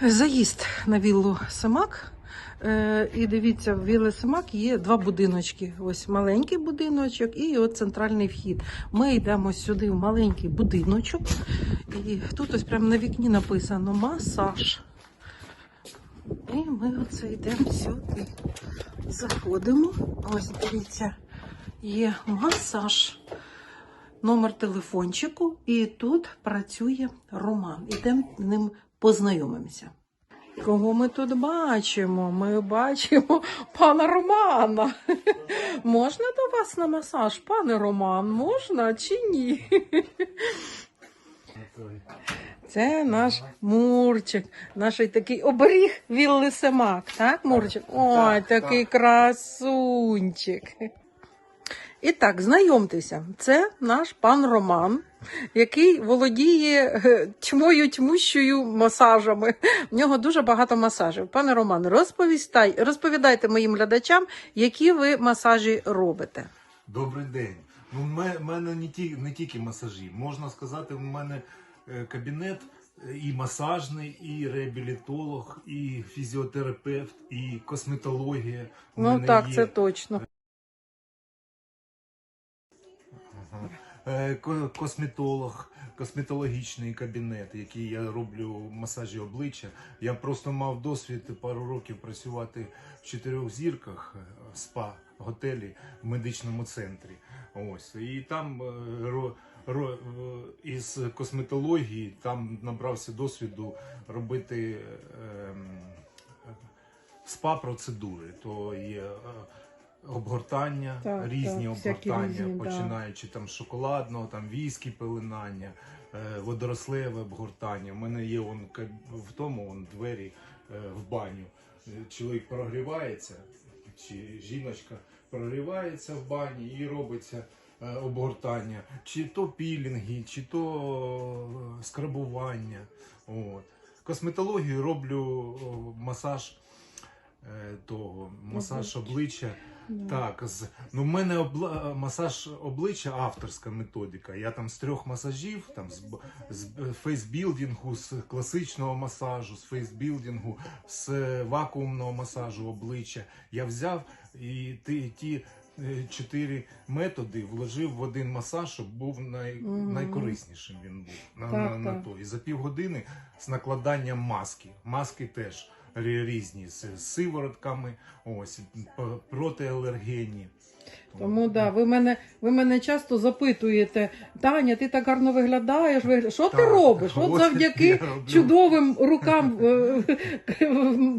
Заїзд на віллу Самак. Е, І дивіться, в вілли Самак є два будиночки. Ось маленький будиночок і от центральний вхід. Ми йдемо сюди в маленький будиночок. І тут ось прямо на вікні написано масаж. І ми оце йдемо сюди. Заходимо. Ось дивіться, є масаж. Номер телефончику, і тут працює Роман. Ідемо ним познайомимося. Кого ми тут бачимо? Ми бачимо пана Романа. Можна до вас на масаж, пане Роман? Можна чи ні? Це наш Мурчик, наш такий оберіг Вілли Семак, так, Мурчик? Ой, такий красунчик. І так, знайомтеся, це наш пан Роман, який володіє е, тьмою тьмущою масажами. В нього дуже багато масажів. Пане Роман, розповістай, розповідайте моїм глядачам, які ви масажі робите. Добрий день. Ну, в мене не, ті, не тільки масажі. Можна сказати, в мене е, кабінет е, і масажний, і реабілітолог, і фізіотерапевт, і косметологія. У Ну так, є. це точно. Косметолог, косметологічний кабінет, який я роблю масажі обличчя. Я просто мав досвід пару років працювати в чотирьох зірках е, спа готелі в медичному центрі. Ось і там е, е, із косметології там набрався досвіду робити. ем, спа процедури, то є е, обгортання, Так, різні так, обгортання, різні, да. починаючи там шоколадного, там віскі пеленання, е, водорослеве обгортання. У мене є он в тому он двері е, в баню. Е, Чоловік прогрівається, чи жіночка прогрівається в бані і робиться. Обгортання, чи то пілінги, чи то скрабування. От. Косметологію роблю масаж того, масаж обличчя. Так, з, ну в мене обла, масаж обличчя авторська методика. Я там з трьох масажів, там з, з фейсбілдингу, з класичного масажу, з фейсбілдингу, з е, вакуумного масажу обличчя. Я взяв і ті, ті е, чотири методи вложив в один масаж, щоб був най, Мгм. найкориснішим він був на, Так, на, на так. то. І за півгодини з накладанням маски. Маски теж різні з, сиворотками, ось протиалергенні. Тому да, ви мене, ви мене часто запитуєте, Таня, ти так гарно виглядаєш. вигля- Що ти робиш? от От завдяки чудовим рукам е,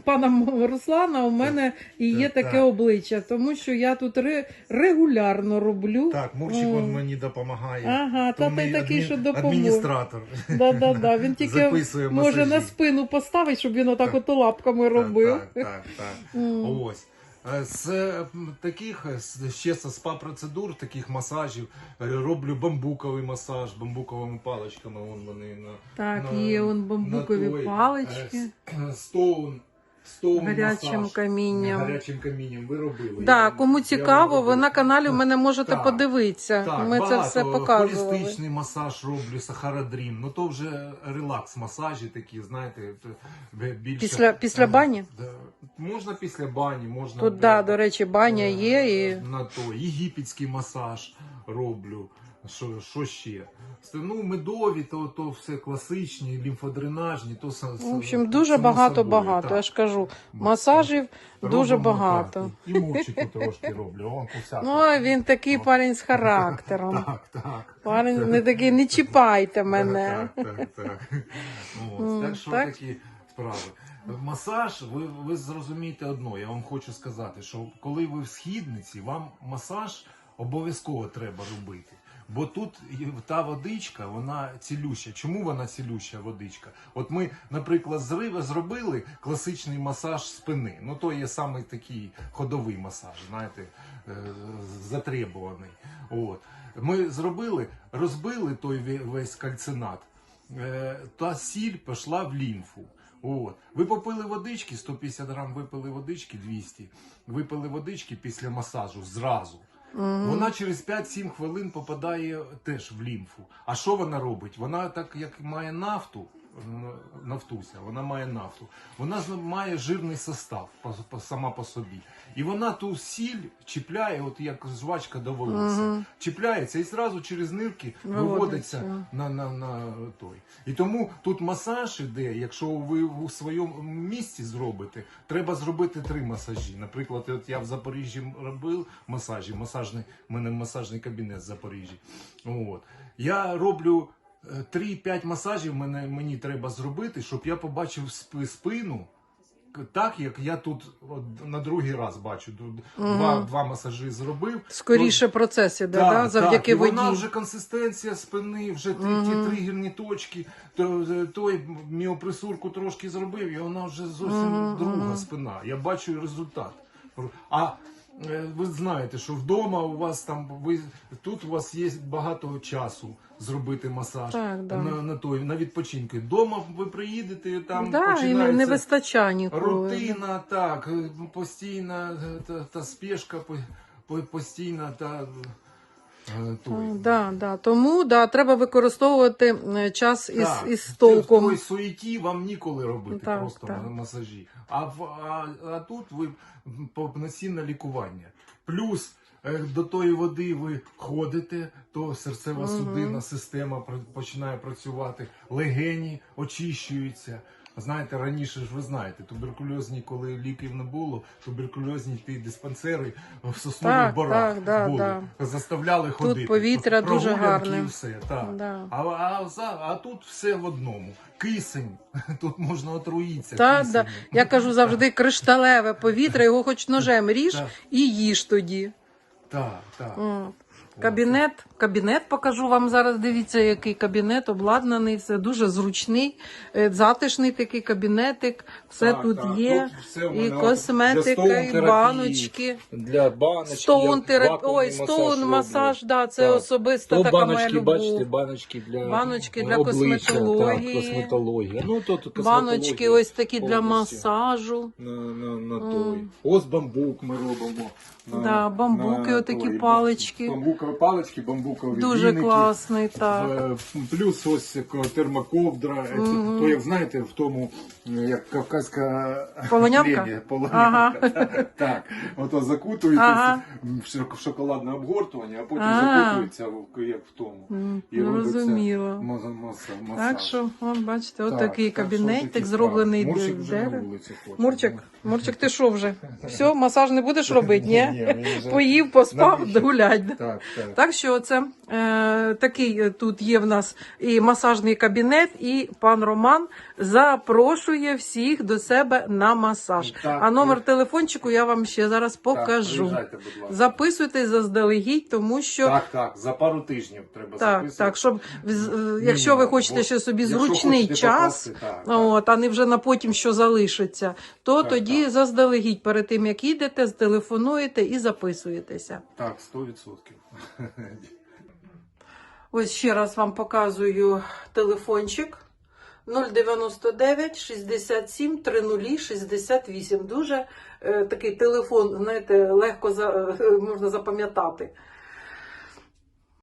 пана Руслана у мене і є таке так. обличчя, тому що я тут ре- регулярно роблю. Так, Мурчик он мені допомагає. Ага, та ти такий, що допоможе. Адміністратор. Да, да, да. Він тільки може на спину поставити, щоб він отак Так. ото лапками робив. Так, так, так. Ось. Е, З таких е, ще з спа-процедур, таких масажів, е, роблю бамбуковий масаж, бамбуковими паличками. Вон вони на, Так, на- є он бамбукові на той, палички. Стоун, стоун Гарячим масаж. камінням. Гарячим камінням ви робили. Да, кому цікаво, ви на каналі в мене можете Так, подивитися. Так, Ми це все показували. Холістичний масаж роблю, сахародрім. Ну то вже релакс-масажі такі, знаєте, більше. Після- після бані? Можна після бані, можна. Тут, да, до речі, баня е, є і. На то. Єгипетський масаж роблю. Що, що ще? Ну, медові, то, то все класичні, лімфодренажні, то са- В общем, дуже само багато собою, багато. так. Я ж кажу, масажів дуже Робимо багато. так. І мурчику трошки роблю. По-всякому. Ну, він такий парень з характером. Так, так. Парень не такий, не чіпайте мене. Так, так, так. М, Ось, так що так? такі справи. Масаж, ви, ви зрозумієте одно, я вам хочу сказати, що коли ви в східниці, вам масаж обов'язково треба робити. Бо тут та водичка, вона цілюща. Чому вона цілюща водичка? От ми, наприклад, зриви зробили класичний масаж спини. Ну то є саме такий ходовий масаж, знаєте, е, затребуваний. От. Ми зробили, розбили той весь кальцинат. Е, Та сіль пішла в лімфу. От. Ви попили водички, 150 грам випили водички, 200. Випили водички після масажу зразу. Угу. Вона через 5-7 хвилин попадає теж в лімфу. А що вона робить? Вона так як має нафту, нафтуся, вона має нафту. Вона має жирний состав сама по собі. І вона ту сіль чіпляє, от як жвачка до волосся. Мгм. Чіпляється і зразу через нирки Виводиться. виводиться на, на, на той. І тому тут масаж іде, якщо ви у своєму місці зробите, треба зробити три масажі. Наприклад, от я в Запоріжжі робив масажі, масажний, у мене масажний кабінет в Запоріжжі. От. Я роблю 3-5 масажів мене, мені треба зробити, щоб я побачив спину. Так, як я тут от, на другий раз бачу, Ду- два, два масажі зробив. Скоріше процес іде, да, завдяки і воді. Вона вже консистенція спини, вже ті, ті тригерні точки, то, той міоприсурку трошки зробив, і вона вже зовсім друга спина. Я бачу результат. А е, ви знаєте, що вдома у вас там ви тут у вас є багато часу зробити масаж Так, да. на, на той на відпочинки. Дома ви приїдете там да, і не, починається вистачає ніколи. Рутина, так, е, постійна е, та, та спешка, по- по- постійна та. Е, той. Да, да. Тому да, треба використовувати е, час із, Так, із В толком. той суеті вам ніколи робити Так, просто так. на масажі. А, в, а, а тут ви повноцінне лікування. Плюс е, до тої води ви ходите, то серцево-судинна система пр- починає працювати, легені очищуються. Знаєте, раніше ж ви знаєте, туберкульозні, коли ліків не було, туберкульозні ті диспансери в соснових Так, борах так, да, були. да. Заставляли ходити. повітря дуже гарне. і все. Так. Да. А, а, а тут все в одному. Кисень. Тут можна отруїтися. Та, да. Я кажу завжди кришталеве повітря, його хоч ножем ріж Так. і їж тоді. Так, так. От. Кабінет, кабінет покажу вам зараз. Дивіться, який кабінет обладнаний, все дуже зручний, е, затишний такий кабінетик. Все Так, тут так. є. Тут все і косметика, і баночки. Для баночки. Стоун вакуумний Ой, стоун масаж, да, це Так. особиста То така моя баночки, любов. бачите, баночки для, Баночки для обличчя, косметології. Так, косметологія. Ну, то, тут Баночки ось такі для масажу. На, на, на той. Ось бамбук ми робимо. На, Да, бамбуки отакі той, палички. Бамбукові палички, бамбукові Дуже віники. класний, так. Е, Плюс ось термоковдра. Це- Мгм. То, як знаєте, в тому, е, як кавказька полонявка. Ага. Так, ото закутуєтеся Ага. в шоколадне обгортування, а потім А. закутується в- як в тому. І робиться Зрозуміло. маза- маса- масаж. Так що, от бачите, от Так, такий так кабінетик, зроблений. Мурчик вже на вулиці хоче. Мурчик, Мурчик, ти що вже? Все, масаж не будеш робити, ні? Поїв, поспав, гулять. Так, так. Так що це е, такий е, тут є в нас і масажний кабінет, і пан Роман запрошує всіх до себе на масаж. Так, а номер так. телефончику я вам ще зараз покажу. приїжджайте, будь ласка. Записуйтесь заздалегідь, тому що Так, так, за пару тижнів треба так, записувати. так, щоб е, якщо ви хочете ще собі зручний час, попасти, так, так. от, а не вже на потім, що залишиться, то Так, тоді так. заздалегідь перед тим як їдете, зтелефонуєте і записуєтеся. Так, 100%. Ось ще раз вам показую телефончик 099 67 30 68. Дуже е, такий телефон, знаєте, легко за, е, можна запам'ятати.